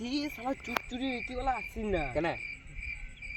আসি সালা চুচুরি না। কেন?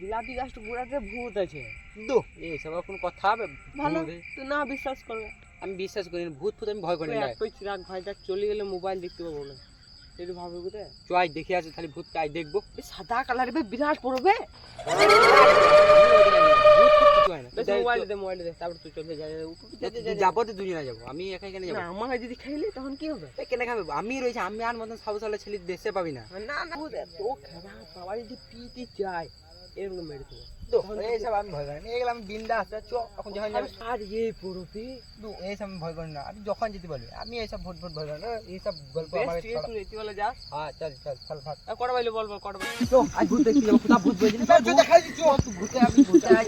বিলাতি গাছটা গোড়াতে ভূত আছে। দু। এইসব আর কোনো কথা হবে? ভালো তুই না বিশ্বাস করবে। আমি বিশ্বাস করি ভূত ফুত আমি ভয় করি না একটাই চিরাগ ভাই চলে গেলে মোবাইল দেখতে পাবো না। একটু ভাবে চয় দেখে আছে তাহলে ভূত কাজ দেখব। সাদা কালার বে বিরাট পড়বে। যাব। তো দুজনে যাব আমি একা যাব। যদি খাইলে তখন কি হবে? কেন খাবে? আমি রয়েছে আমি আর মতন সব ছেলে দেশে পাবি না। না না ভূত খারাপ সবাই যদি পিতে এরকম মেরে দেবো তো এইসব আমি ভয় করি না। এগুলো আমি বিন্দা আসতে চ এখন যখন যাবে আর ইয়ে পড়বে দু এইসব আমি ভয় করি না। আমি যখন যেতে পারবি আমি এইসব ভূত ভূত ভয় করি না। এইসব গল্প আমার বেশ তুই একটু এটি যাস। হ্যাঁ চল চল চল ভাগ। আর কটা বাইলে বল বল কটা বাইলে? তো আজ ভূত দেখতে যাব কোথা ভূত বইছিলি চল চল দেখাই দিচ্ছি তুই ভূতে আমি ভূতে আজ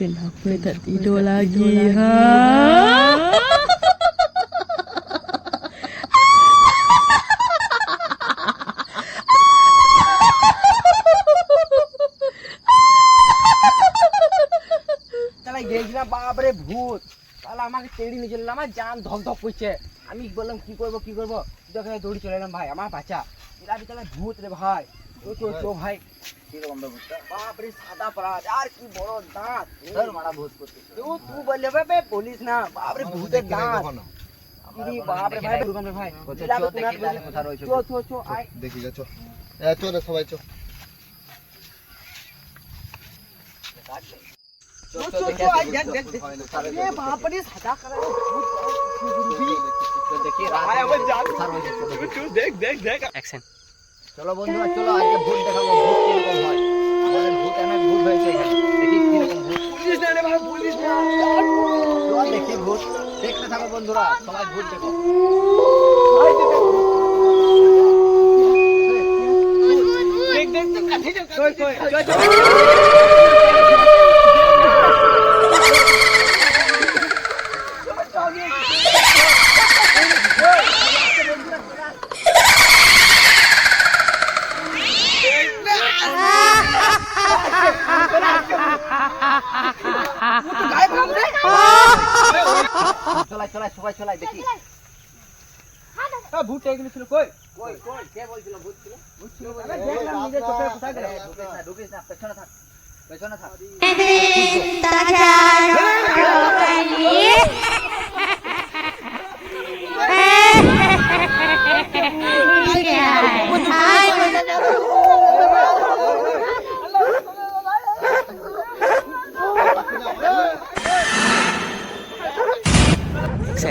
Kenapa tak tidur lagi, ha? গেছিলাম বাপরে ভূত। তাহলে আমাকে তেড়ি নিয়ে চললাম আমার জান ধক ধক করছে। আমি বললাম কি করব কি করব? দেখে দৌড়ি চলে এলাম ভাই আমার বাচ্চা। এলাবি তাহলে ভূত রে ভাই। তো তো তো ভাই? কীরকম বাপরে সাদা পরাজ আর কি বড় দাঁত। ধর মারা ভূত করতে তো তুই বললে পুলিশ না বাপরে ভূতের দাঁত। বাপরে ভাই দুর্গম রে ভাই। কোথা রয়েছে চো চো চো আয়। দেখি যা চো। চো রে সবাই চো। চো চলো বন্ধুরা চলো আজকে ভূত দেখাবো ভূত কীরকম হয় আমাদের ভূত অনেক ভূত হয়েছে এখানে দেখি কীরকম ভূত পুলিশ না রে ভাই পুলিশ না দেখি ভূত দেখতে থাকো বন্ধুরা সবাই ভূত দেখো দেখ দেখ তো কাছে যাও কই কই চলাই চলাই সবাই চলাই দেখি। ভূত এগুলো ছিল কই? কই কই কে বলছিল ভূত ছিল? ভূত ছিল দেখলাম নিজের চোখে কোথায় গেল? ঢুকিস না ঢুকিস না পেছনে থাক পেছনে থাক।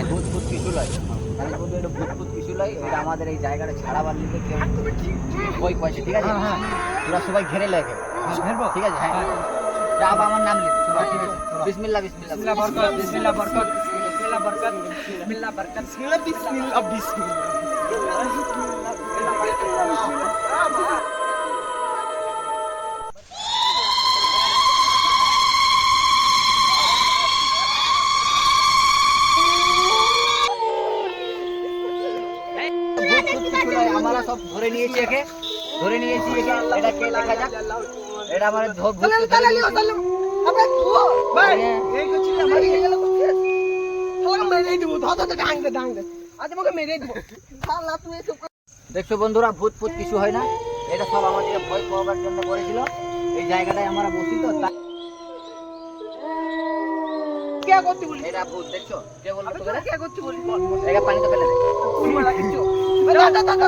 ভূত ভূত কিছু লয় আমি বলব এটা ভূত ভূত কিছু লয় এটা আমাদের এই জায়গাটা ছাড়াবার লিখে কেউ ওই পয়সা ঠিক আছে? তোরা সবাই ঘেরে লেগে ঠিক আছে হ্যাঁ। যাব আমার নাম লিখ। সবাই ঠিক আছে। বিসমিল্লাহ বিসমিল্লাহ। বিসমিল্লাহ বরকত বিসমিল্লাহ বরকত। বিসমিল্লাহ বরকত বিসমিল্লাহ বরকত। বিসমিল্লাহ। বিসমিল্লাহ বিসমিল্লাহ। সব ধরে নিয়েছি একে। ধরে নিয়েছি একে। এটা কে লেখা যাক? এটা আমার ধর দেখছ বন্ধুরা ভূত ভূত কিছু হয় না। এটা সব আমাদেরকে ভয় পাওয়ার জন্য করেছিল। এই জায়গাটায় আমরা বসি তো কে করতে বলি? এটা ভূত দেখছ? কে তোকে? কে করতে বলি? এটা পানিতে ফেলে দে। দাদা দাদা